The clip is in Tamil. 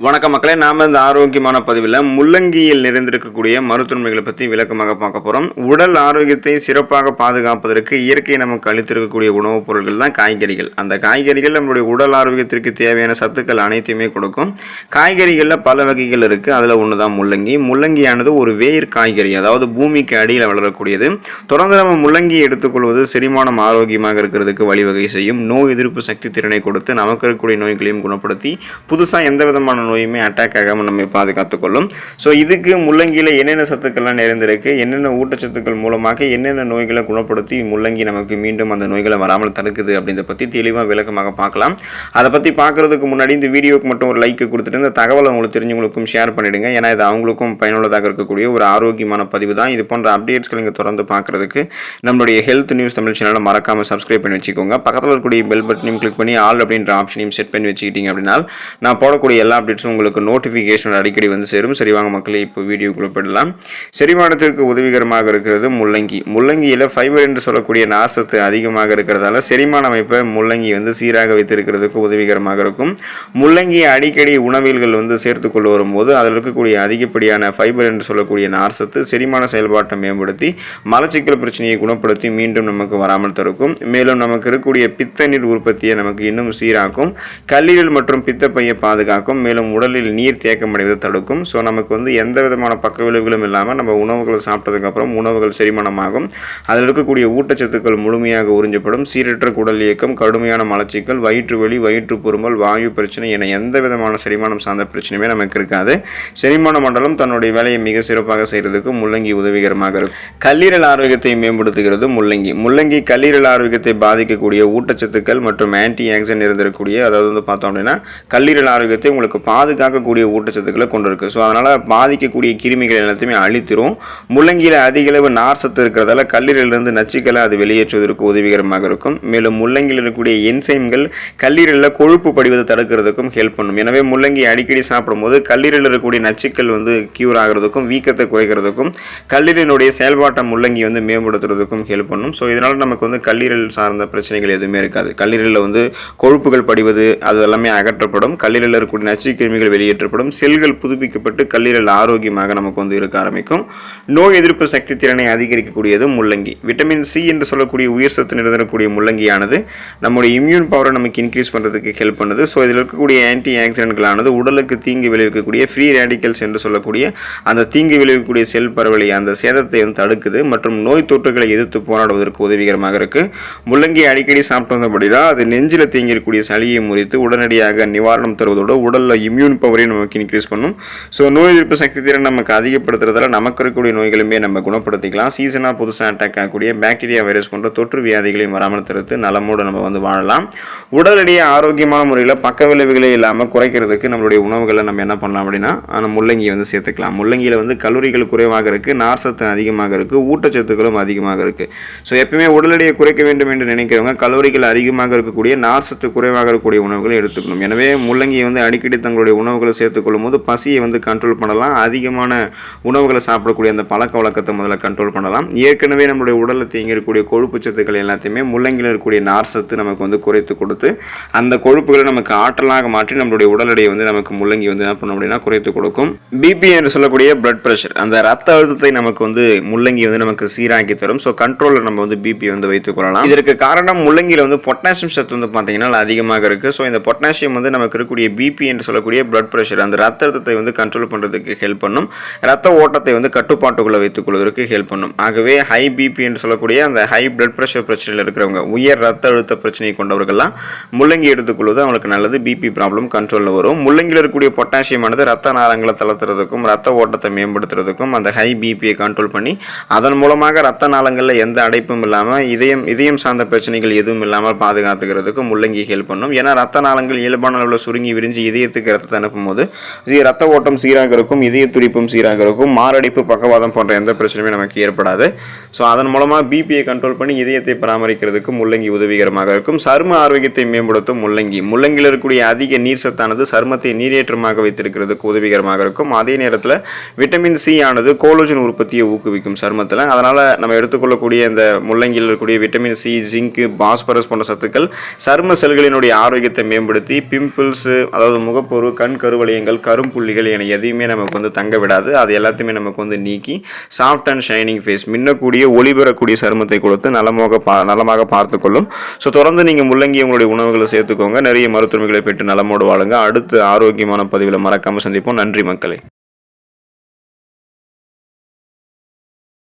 வணக்கம் மக்களே நாம் இந்த ஆரோக்கியமான பதிவில் முள்ளங்கியில் நிறைந்திருக்கக்கூடிய மருத்துவமைகளை பற்றி விளக்கமாக பார்க்க போகிறோம் உடல் ஆரோக்கியத்தை சிறப்பாக பாதுகாப்பதற்கு இயற்கை நமக்கு அளித்திருக்கக்கூடிய உணவுப் பொருட்கள் தான் காய்கறிகள். அந்த காய்கறிகள் நம்மளுடைய உடல் ஆரோக்கியத்திற்கு தேவையான சத்துக்கள் அனைத்தையுமே கொடுக்கும். காய்கறிகளில் பல வகைகள் இருக்குது அதில் ஒன்று தான் முள்ளங்கி. முள்ளங்கியானது ஒரு வேர் காய்கறி அதாவது பூமிக்கு அடியில் வளரக்கூடியது. தொடர்ந்து நம்ம முள்ளங்கியை எடுத்துக்கொள்வது செரிமானம் ஆரோக்கியமாக இருக்கிறதுக்கு வழிவகை செய்யும். நோய் எதிர்ப்பு சக்தி திறனை கொடுத்து நமக்கு இருக்கக்கூடிய நோய்களையும் குணப்படுத்தி புதுசாக எந்த விதமான நோயுமே அட்டாக் ஆகாமல் நம்ம பாதுகாத்துக்கொள்ளும் ஸோ இதுக்கு முள்ளங்கியில் என்னென்ன சத்துக்கள்லாம் நிறைந்திருக்கு என்னென்ன ஊட்டச்சத்துக்கள் மூலமாக என்னென்ன நோய்களை குணப்படுத்தி முள்ளங்கி நமக்கு மீண்டும் அந்த நோய்களை வராமல் தடுக்குது அப்படின்றத பற்றி தெளிவாக விளக்கமாக பார்க்கலாம். அதை பற்றி பார்க்குறதுக்கு முன்னாடி இந்த வீடியோக்கு மட்டும் ஒரு லைக் கொடுத்துட்டு இந்த தகவலை உங்களுக்கு தெரிஞ்சவங்களுக்கும் ஷேர் பண்ணிவிடுங்க ஏன்னா இது அவங்களுக்கும் பயனுள்ளதாக இருக்கக்கூடிய ஒரு ஆரோக்கியமான பதிவு தான். இது போன்ற அப்டேட்ஸ்கள் இங்கே தொடர்ந்து பார்க்குறதுக்கு நம்மளுடைய ஹெல்த் நியூஸ் தமிழ் சேனலை மறக்காமல் சப்ஸ்கிரைப் பண்ணி வச்சுக்கோங்க. பக்கத்தில் இருக்கக்கூடிய பெல் பட்டனையும் கிளிக் பண்ணி ஆல் அப்படின்ற ஆப்ஷனையும் செட் பண்ணி வச்சுக்கிட்டீங்க அப்படின்னா நான் போடக்கூடிய எல்லா அப்டேட்ஸும் உங்களுக்கு நோட்டிஃபிகேஷன் அடிக்கடி வந்து சேரும். சரி வாங்க மக்களே இப்போ வீடியோக்குள்ளே போயிடலாம். செரிமானத்திற்கு உதவிகரமாக இருக்கிறது முள்ளங்கி. முள்ளங்கியில் ஃபைபர் என்று சொல்லக்கூடிய நாசத்து அதிகமாக இருக்கிறதால செரிமான அமைப்பை முள்ளங்கி வந்து சீராக வைத்திருக்கிறதுக்கு உதவிகரமாக இருக்கும். முள்ளங்கியை அடிக்கடி உணவில்கள் வந்து சேர்த்து கொண்டு வரும்போது அதில் இருக்கக்கூடிய அதிகப்படியான ஃபைபர் என்று சொல்லக்கூடிய நார்சத்து செரிமான செயல்பாட்டை மேம்படுத்தி மலச்சிக்கல் பிரச்சனையை குணப்படுத்தி மீண்டும் நமக்கு வராமல் தடுக்கும். மேலும் நமக்கு இருக்கக்கூடிய பித்த நீர் உற்பத்தியை நமக்கு இன்னும் சீராக்கும். கல்லீரல் மற்றும் பித்தப்பையை பாதுகாக்கும். மேலும் உடலில் நீர் தேக்கமடைவதை தடுக்கும். ஸோ நமக்கு வந்து எந்த விதமான பக்க விளைவுகளும் இல்லாமல் நம்ம உணவுகளை சாப்பிட்டதுக்கப்புறம் உணவுகள் செரிமானமாகும். அதில் இருக்கக்கூடிய ஊட்டச்சத்துக்கள் முழுமையாக உறிஞ்சப்படும். சீரற்ற குடல் இயக்கம் கடுமையான மலச்சிக்கல் வயிற்று வலி வயிற்று பொறுமல் வாயு பிரச்சனை என எந்த விதமான செரிமானம் சார்ந்த பிரச்சனையுமே நமக்கு இருக்காது. செரிமான மண்டலம் தன்னுடைய வேலையை மிக சிறப்பாக செய்கிறதுக்கு முள்ளங்கி உதவிகரமாக இருக்கும். கல்லீரல் ஆரோக்கியத்தை மேம்படுத்துகிறது முள்ளங்கி. முள்ளங்கி கல்லீரல் ஆரோக்கியத்தை பாதிக்கக்கூடிய ஊட்டச்சத்துக்கள் மற்றும் ஆன்டி ஆக்சிடென்ட் இருந்திருக்கக்கூடிய அதாவது வந்து பார்த்தோம் அப்படின்னா கல்லீரல் ஆரோக்கியத்தை உங்களுக்கு பாதுகாக்கக்கூடிய ஊட்டச்சத்துக்களை கொண்டு ஸோ அதனால் பாதிக்கக்கூடிய கிருமிகள் எல்லாத்தையுமே அழித்திரும். முள்ளங்கியில் அதிகளவு நார் சத்து இருக்கிறதால கல்லீரலிருந்து நச்சுக்களை அது வெளியேற்றுவதற்கு உதவிகரமாக இருக்கும். மேலும் முள்ளங்கியில் இருக்கக்கூடிய என்சைம்கள் கல்லீரலில் கொழுப்பு படிவதை தடுக்கிறதுக்கும் ஹெல்ப் பண்ணும். எனவே முள்ளங்கி அடிக்கடி சாப்பிடும்போது கல்லீரலில் இருக்கக்கூடிய நச்சுக்கள் வந்து கியூர் ஆகிறதுக்கும் வீக்கத்தை குறைக்கிறதுக்கும் கல்லீரலினுடைய செயல்பாட்டை முள்ளங்கி வந்து மேம்படுத்துறதுக்கும் ஹெல்ப் பண்ணும். ஸோ இதனால் நமக்கு வந்து கல்லீரல் சார்ந்த பிரச்சனைகள் எதுவுமே இருக்காது. கல்லீரலில் வந்து கொழுப்புகள் படிவது அது எல்லாமே அகற்றப்படும். கல்லீரலில் இருக்கக்கூடிய நச்சுக்கள் கிருமிகள் வெளியேற்றப்படும். செல்கள் புதுப்பிக்கப்பட்டு கல்லீரல் ஆரோக்கியமாக நமக்கு வந்து இருக்க ஆரம்பிக்கும். நோய் எதிர்ப்பு சக்தி திறனை அதிகரிக்கக்கூடியது முள்ளங்கி. விட்டமின் சி என்று சொல்லக்கூடிய உயர் சத்து நிறுத்தக்கூடிய முள்ளங்கியானது நம்முடைய இம்யூன் பவரை நமக்கு இன்க்ரீஸ் பண்ணுறதுக்கு ஹெல்ப் பண்ணுது. ஸோ இதில் இருக்கக்கூடிய ஆன்டி ஆக்சிடென்ட்களானது உடலுக்கு தீங்கு விளைவிக்கக்கூடிய ஃப்ரீ ரேடிக்கல்ஸ் என்று சொல்லக்கூடிய அந்த தீங்கு விளைவிக்கக்கூடிய செல் பரவலை அந்த சேதத்தை வந்து தடுக்குது. மற்றும் நோய் தொற்றுகளை எதிர்த்து போராடுவதற்கு உதவிகரமாக இருக்குது முள்ளங்கி அடிக்கடி சாப்பிட்டு வந்தபடினா அது நெஞ்சில் தேங்கியிருக்கக்கூடிய சளியை முறித்து உடனடியாக நிவாரணம் தருவதோடு உடலில் இம்யூன் பவரையும் நமக்கு இன்க்ரீஸ் பண்ணும். ஸோ நோய் எதிர்ப்பு சக்தி திறன் நமக்கு அதிகப்படுத்துறதால நமக்கு இருக்கக்கூடிய நோய்களுமே நம்ம குணப்படுத்திக்கலாம். சீசனாக புதுசாக அட்டாக் ஆகக்கூடிய பாக்டீரியா வைரஸ் போன்ற தொற்று வியாதிகளையும் வராமல் தடுத்து நலமோடு நம்ம வந்து வாழலாம். உடல் எடையை ஆரோக்கியமான முறையில் பக்க விளைவுகளே இல்லாமல் குறைக்கிறதுக்கு நம்மளுடைய உணவுகளை நம்ம என்ன பண்ணலாம் அப்படின்னா அந்த முள்ளங்கி வந்து சேர்த்துக்கலாம். முள்ளங்கியில் வந்து கலோரிகள் குறைவாக இருக்குது நார்சத்து அதிகமாக இருக்குது ஊட்டச்சத்துக்களும் அதிகமாக இருக்குது ஸோ எப்பவுமே உடல் எடையை குறைக்க வேண்டும் என்று நினைக்கிறவங்க கலோரிகள் அதிகமாக இருக்கக்கூடிய நார்சத்து குறைவாக இருக்கக்கூடிய உணவுகளை எடுத்துக்கணும். எனவே முள்ளங்கியை வந்து அடிக்கடி தங்களுடைய உணவுகளை சேர்த்துக்கொள்ளும் போது பசியை வந்து கண்ட்ரோல் பண்ணலாம். அதிகமான உணவுகளை சாப்பிடக்கூடிய அந்த பழக்க வழக்கத்தை முதல்ல கண்ட்ரோல் பண்ணலாம். ஏற்கனவே நம்மளுடைய உடலில் தேங்கியிருக்கக்கூடிய கொழுப்பு சத்துக்கள் எல்லாத்தையுமே முள்ளங்கியில் இருக்கக்கூடிய நார் சத்து நமக்கு வந்து குறைத்து கொடுத்து அந்த கொழுப்புகளை நமக்கு ஆற்றலாக மாற்றி நம்மளுடைய உடல் எடையை வந்து நமக்கு முள்ளங்கி வந்து என்ன பண்ணும் அப்படின்னா குறைத்து கொடுக்கும். பிபி என்று சொல்லக்கூடிய பிளட் ப்ரெஷர் அந்த ரத்த அழுத்தத்தை நமக்கு வந்து முள்ளங்கி வந்து நமக்கு சீராக்கி தரும். ஸோ கண்ட்ரோலில் நம்ம வந்து பிபி வந்து வைத்துக் கொள்ளலாம். இதற்கு காரணம் முள்ளங்கியில் வந்து பொட்டாசியம் சத்து வந்து பார்த்தீங்கன்னா அதிகமாக இருக்குது ஸோ இந்த பொட்டாசியம் வந்து நமக்கு இருக்கக்கூடிய பிபி என்று சொல்லக்கூடிய பிளட் ப்ரெஷர் அந்த ரத்த அழுத்தத்தை வந்து கண்ட்ரோல் பண்ணுறதுக்கு ஹெல்ப் பண்ணும். ரத்த ஓட்டத்தை வந்து கட்டுப்பாட்டுக்குள்ளே வைத்துக் கொள்வதற்கு ஹெல்ப் பண்ணும். ஆகவே ஹை பிபி என்று சொல்லக்கூடிய அந்த ஹை பிளட் ப்ரெஷர் பிரச்சனையில் இருக்கிறவங்க உயர் ரத்த அழுத்த பிரச்சனையை கொண்டவர்கள்லாம் முள்ளங்கி எடுத்துக்கொள்வது அவங்களுக்கு நல்லது. பிபி ப்ராப்ளம் கண்ட்ரோலில் வரும். முள்ளங்கியில் இருக்கக்கூடிய பொட்டாசியமானது ரத்த நாளங்களை தளர்த்துறதுக்கும் ரத்த ஓட்டத்தை மேம்படுத்துறதுக்கும் அந்த ஹை பிபியை கண்ட்ரோல் பண்ணி அதன் மூலமாக ரத்த நாளங்களில் எந்த அடைப்பும் இல்லாமல் இதயம் இதயம் சார்ந்த பிரச்சனைகள் எதுவும் இல்லாமல் பாதுகாத்துக்கிறதுக்கு முள்ளங்கி ஹெல்ப் பண்ணும். ஏன்னா ரத்த நாளங்கள் இயல்பான அளவில் சுருங்கி விரிஞ்சு இதயத்துக்கு ரத்தத்தை அனுப்பும்போது இது ரத்த ஓட்டம் சீராக இருக்கும் இதய துடிப்பும் சீராக இருக்கும் மாரடைப்பு பக்கவாதம் போன்ற எந்த பிரச்சனையுமே நமக்கு ஏற்படாது. ஸோ அதன் மூலமாக பிபியை கண்ட்ரோல் பண்ணி இதயத்தை பராமரிக்கிறதுக்கு முள்ளங்கி உதவிகரமாக இருக்கும். சரும ஆரோக்கியத்தை மேம்படுத்தும் முள்ளங்கி. முள்ளங்கியில் இருக்கக்கூடிய அதிக நீர் சத்தானது சருமத்தை நீரேற்றமாக வைத்திருக்கிறதுக்கு உதவிகரமாக இருக்கும். அதே நேரத்தில் விட்டமின் சி ஆனது கோலோஜன் உற்பத்தியை ஊக்குவிக்கும் சருமத்தில். அதனால் நம்ம எடுத்துக்கொள்ளக்கூடிய இந்த முள்ளங்கியில் இருக்கக்கூடிய விட்டமின் சி ஜிங்க் பாஸ்பரஸ் போன்ற சத்துக்கள் சரும செல்களினுடைய ஆரோக்கியத்தை மேம்படுத்தி பிம்பிள்ஸு அதாவது முகப்பொரு சோர்வு கண் கருவளையங்கள் கரும்புள்ளிகள் என எதையுமே நமக்கு வந்து தங்க விடாது. அது எல்லாத்தையுமே நமக்கு வந்து நீக்கி சாஃப்ட் அண்ட் ஷைனிங் ஃபேஸ் மின்னக்கூடிய ஒளி பெறக்கூடிய சருமத்தை கொடுத்து நலமாக பா நலமாக பார்த்துக்கொள்ளும் ஸோ தொடர்ந்து நீங்கள் முள்ளங்கி உங்களுடைய உணவுகளை சேர்த்துக்கோங்க. நிறைய மருத்துவங்களை பெற்று நலமோடு வாழுங்க. அடுத்து ஆரோக்கியமான பதிவில் மறக்காமல் சந்திப்போம். நன்றி மக்களே.